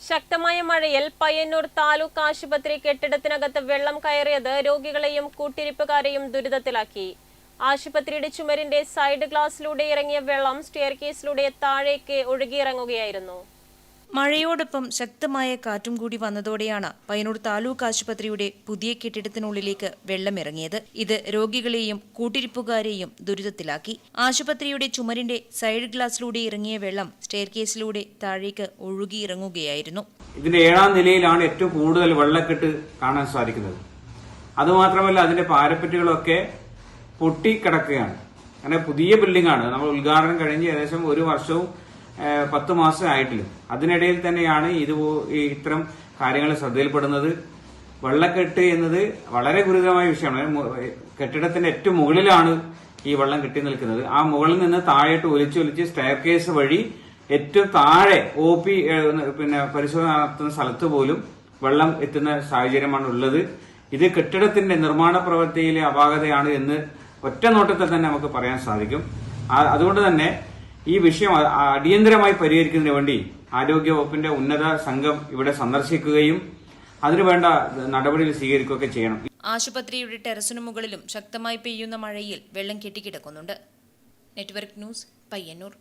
ശക്തമായ മഴയിൽ പയ്യന്നൂർ താലൂക്ക് ആശുപത്രി കെട്ടിടത്തിനകത്ത് വെള്ളം കയറിയത് രോഗികളെയും കൂട്ടിരിപ്പുകാരെയും ദുരിതത്തിലാക്കി. ആശുപത്രിയുടെ ചുമരിന്റെ സൈഡ് ഗ്ലാസിലൂടെ ഇറങ്ങിയ വെള്ളം സ്റ്റെയർ കേസിലൂടെ താഴേക്ക് ഒഴുകിയിറങ്ങുകയായിരുന്നു. മഴയോടൊപ്പം ശക്തമായ കാറ്റും കൂടി വന്നതോടെയാണ് പയ്യന്നൂർ താലൂക്ക് ആശുപത്രിയുടെ പുതിയ കെട്ടിടത്തിനുള്ളിലേക്ക് വെള്ളമിറങ്ങിയത്. ഇത് രോഗികളെയും കൂട്ടിരിപ്പുകാരെയും ദുരിതത്തിലാക്കി. ആശുപത്രിയുടെ ചുമരിന്റെ സൈഡ് ഗ്ലാസിലൂടെ ഇറങ്ങിയ വെള്ളം സ്റ്റെയർ കേസിലൂടെ താഴേക്ക് ഒഴുകിയിറങ്ങുകയായിരുന്നു. ഇതിന്റെ ഏഴാം നിലയിലാണ് ഏറ്റവും കൂടുതൽ വെള്ളക്കെട്ട് കാണാൻ സാധിക്കുന്നത്. അതുമാത്രമല്ല അതിന്റെ പാരപ്പറ്റുകളൊക്കെ പൊട്ടിക്കിടക്കുകയാണ്. അങ്ങനെ പുതിയ ബിൽഡിംഗ് ആണ്. നമ്മൾ ഉദ്ഘാടനം കഴിഞ്ഞ് ഏകദേശം ഒരു വർഷവും പത്ത് മാസം ആയിട്ടില്ല. അതിനിടയിൽ തന്നെയാണ് ഇത് ഇത്തരം കാര്യങ്ങൾ ശ്രദ്ധയിൽപ്പെടുന്നത്. വെള്ളക്കെട്ട് എന്നത് വളരെ ഗുരുതരമായ വിഷയമാണ്. കെട്ടിടത്തിന്റെ ഏറ്റവും മുകളിലാണ് ഈ വെള്ളം കെട്ടി നിൽക്കുന്നത്. ആ മുകളിൽ നിന്ന് താഴോട്ട് ഒലിച്ചൊലിച്ച് സ്റ്റെയർ കേസ് വഴി ഏറ്റവും താഴെ ഒ പി പിന്നെ പരിശോധന നടത്തുന്ന സ്ഥലത്ത് പോലും വെള്ളം എത്തുന്ന സാഹചര്യമാണ് ഉള്ളത്. ഇത് കെട്ടിടത്തിന്റെ നിർമ്മാണ പ്രവൃത്തിയിലെ അപാകതയാണ് എന്ന് ഒറ്റ നോട്ടത്തിൽ തന്നെ നമുക്ക് പറയാൻ സാധിക്കും. അതുകൊണ്ട് തന്നെ ഈ വിഷയം അടിയന്തരമായി പരിഹരിക്കുന്നതിന് വേണ്ടി ആരോഗ്യ വകുപ്പിന്റെ ഉന്നത സംഘം ഇവിടെ സന്ദർശിക്കുകയും അതിനുവേണ്ട നടപടികൾ സ്വീകരിക്കുകയൊക്കെ ചെയ്യണം. ആശുപത്രിയുടെ ടെറസിനു മുകളിലും ശക്തമായി പെയ്യുന്ന മഴയിൽ വെള്ളം കെട്ടിക്കിടക്കുന്നുണ്ട്. Network news Payyanur.